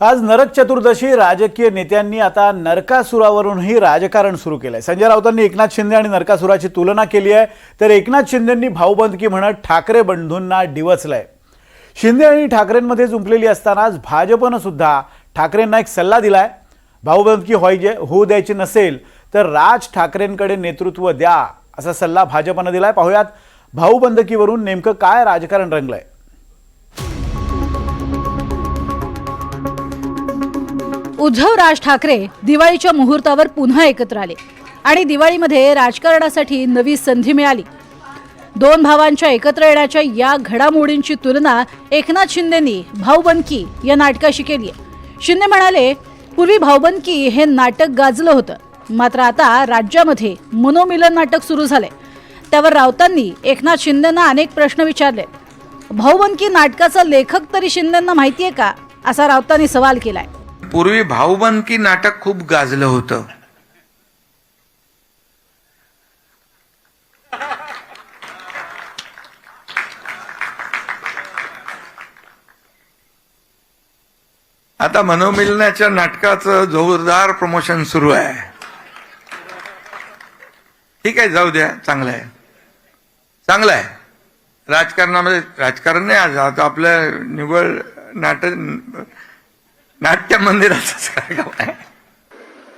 आज नरक चतुर्दशी राजकीय नेत्यांनी आता नरकासुरावरूनही राजकारण सुरू केलं आहे संजय राऊतांनी एकनाथ शिंदे आणि नरकासुराची तुलना केली आहे. तर एकनाथ शिंदेंनी भाऊबंदकी म्हणत ठाकरे बंधूंना डिवचलंय. शिंदे आणि ठाकरेंमध्ये जुंपलेली असतानाच भाजपनं सुद्धा ठाकरेंना एक सल्ला दिलाय. भाऊबंदकी व्हायचे होऊ द्यायची नसेल तर राज ठाकरेंकडे नेतृत्व द्या असा सल्ला भाजपनं दिलाय. पाहुयात भाऊबंदकीवरून नेमकं काय राजकारण रंगलंय. उद्धव राज ठाकरे दिवाळीच्या मुहूर्तावर पुन्हा एकत्र आले आणि दिवाळीमध्ये राजकारणासाठी नवी संधी मिळाली. दोन भावांच्या एकत्र येण्याच्या या घडामोडींची तुलना एकनाथ शिंदेनी भाऊबंदकी या नाटकाशी केली आहे शिंदे म्हणाले पूर्वी भाऊबंदकी हे नाटक गाजलं होतं. मात्र आता राज्यामध्ये मनोमिलन नाटक सुरू झालंय. त्यावर राऊतांनी एकनाथ शिंदेंना अनेक प्रश्न विचारले. भाऊबंदकी नाटकाचा लेखक तरी शिंदेंना आहे का? असा राऊतांनी सवाल केलाय. पूर्वी भाऊबंदकी नाटक खूप गाजलं होतं. आता मनोमिलनाच्या नाटकाचं जोरदार प्रमोशन सुरू आहे. ठीक आहे जाऊ द्या चांगलं आहे. चांगलं आहे. राजकारणामध्ये राजकारण नाही आज आता आपलं निवड नाटक नाट्य मंदिराचाच कार्यक्रम आहे?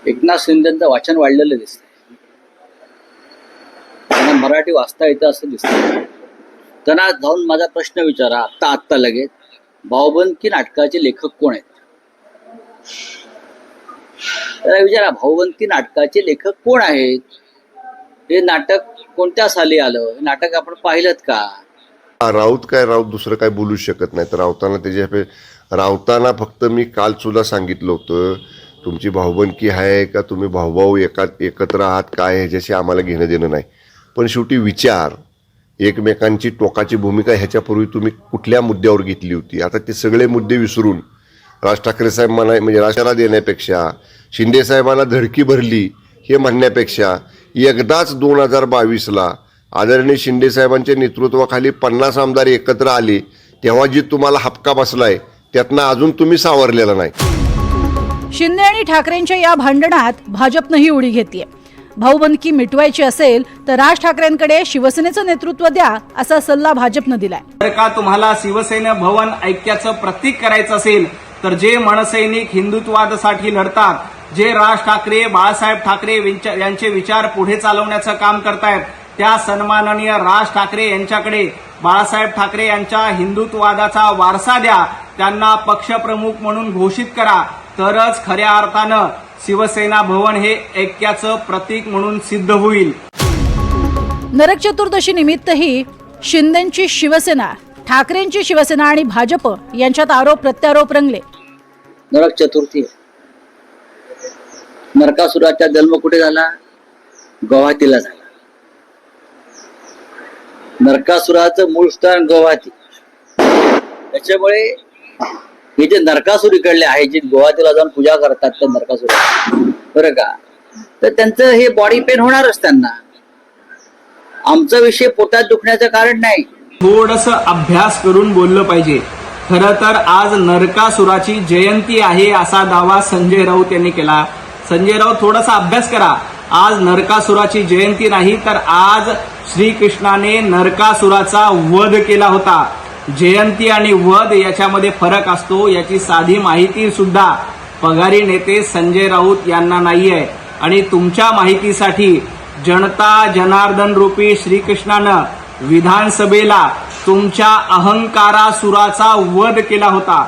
एकनाथ शिंदेचं वाचन वाढलेलं दिसतंय. त्यांना मराठी वाचता येतं असं दिसतंय. त्यांना जाऊन माझा प्रश्न विचारा. आत्ता आत्ता लगेच. भाऊबंदकी नाटकाचे लेखक कोण आहेत? त्याला विचारा भाऊबंदकी नाटकाचे लेखक कोण आहेत? हे नाटक कोणत्या साली आलं? हे नाटक आपण पाहिलं का? राऊत काय राऊत दुसरं काय बोलू शकत नाही तर राऊताना त्याच्या रावताना फक्त मी कालसुद्धा सांगितलं होतं तुमची भाऊबंदकी आहे का? तुम्ही भाऊभाऊ एका एकत्र आहात? काय? ह्याच्याशी आम्हाला घेणं देणं नाही. पण शेवटी विचार एकमेकांची टोकाची भूमिका ह्याच्यापूर्वी तुम्ही कुठल्या मुद्द्यावर घेतली होती? आता ते सगळे मुद्दे विसरून राज ठाकरे साहेब म्हणा म्हणजे राष्ट्राला देण्यापेक्षा शिंदेसाहेबांना धडकी भरली हे म्हणण्यापेक्षा एकदाच दोन हजार बावीसला आदरणीय शिंदेसाहेबांच्या नेतृत्वाखाली पन्नास आमदार एकत्र आले तेव्हा जी तुम्हाला हपका बसलाय त्यातनं अजून तुम्ही सावरलेला नाही. शिंदे आणि ठाकरेंच्या या भांडणात भाजपनंही उडी घेतलीय. भाऊबंदकी मिटवायची असेल तर राज ठाकरेंकडे शिवसेनेचं नेतृत्व द्या असा सल्ला भाजपनं दिलाय. जर का तुम्हाला शिवसेना भवन ऐक्याचं प्रतीक करायचं असेल तर जे मनसैनिक हिंदुत्वादासाठी लढतात जे राज ठाकरे बाळासाहेब ठाकरे यांचे विचार पुढे चालवण्याचं काम करतायत त्या सन्माननीय राज ठाकरे यांच्याकडे बाळासाहेब ठाकरे यांच्या हिंदुत्ववादाचा वारसा द्या त्यांना पक्षप्रमुख म्हणून घोषित करा. तरच खऱ्या अर्थानं शिवसेना भवन हे ऐक्याचं प्रतीक म्हणून सिद्ध होईल. नरक चतुर्दशी निमित्तही शिंदेची शिवसेना ठाकरेंची शिवसेना आणि भाजप यांच्यात आरोप प्रत्यारोप रंगले. नरक चतुर्थी. नरकासुराचा जन्म कुठे झाला? गुवाहाटीला झाला. नरकासुराचं मूळ स्थान गोवाती त्याच्यामुळे हे जे नरकासूर इकडले आहे जे गोवातीला जाऊन पूजा करतात त्या नरकासूर. बरं का? तर त्यांचं हे बॉडी पेन होणारच त्यांना. आमचा विषय पोटात दुखण्याचं कारण नाही. थोडस अभ्यास करून बोललं पाहिजे. खर तर आज नरकासुराची जयंती आहे असा दावा संजय राऊत यांनी केला. संजय राऊत थोडासा अभ्यास करा. आज नरकासुराची जयंती नाही तर आज श्रीकृष्णाने नरकासुराचा वध केला होता. जयंती आणि वध याच्यामध्ये फरक असतो याची साधी माहिती सुद्धा. पगारी नेते संजय राऊत यांना नाही आहे आणि तुमच्या माहितीसाठी जनता जनार्दन रूपी श्रीकृष्णानं विधानसभेला तुमच्या अहंकारासुराचा वध केला होता.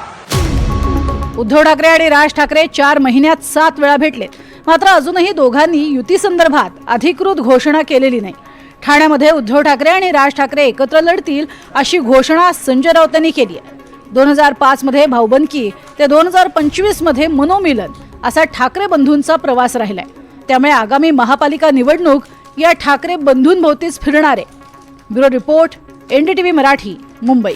उद्धव ठाकरे आणि राज ठाकरे चार महिन्यात सात वेळा भेटले मात्र अजूनही दोघांनी युतीसंदर्भात अधिकृत घोषणा केलेली नाही. ठाण्यामध्ये उद्धव ठाकरे आणि राज ठाकरे एकत्र लढतील अशी घोषणा संजय राऊतांनी केली आहे. दोन हजार पाचमध्ये भाऊबंदकी ते दोन हजार पंचवीसमध्ये मनोमिलन असा ठाकरे बंधूंचा प्रवास राहिलाय. त्यामुळे आगामी महापालिका निवडणूक या ठाकरे बंधूंभोवतीच फिरणार आहे. Bureau report NDTV Marathi Mumbai.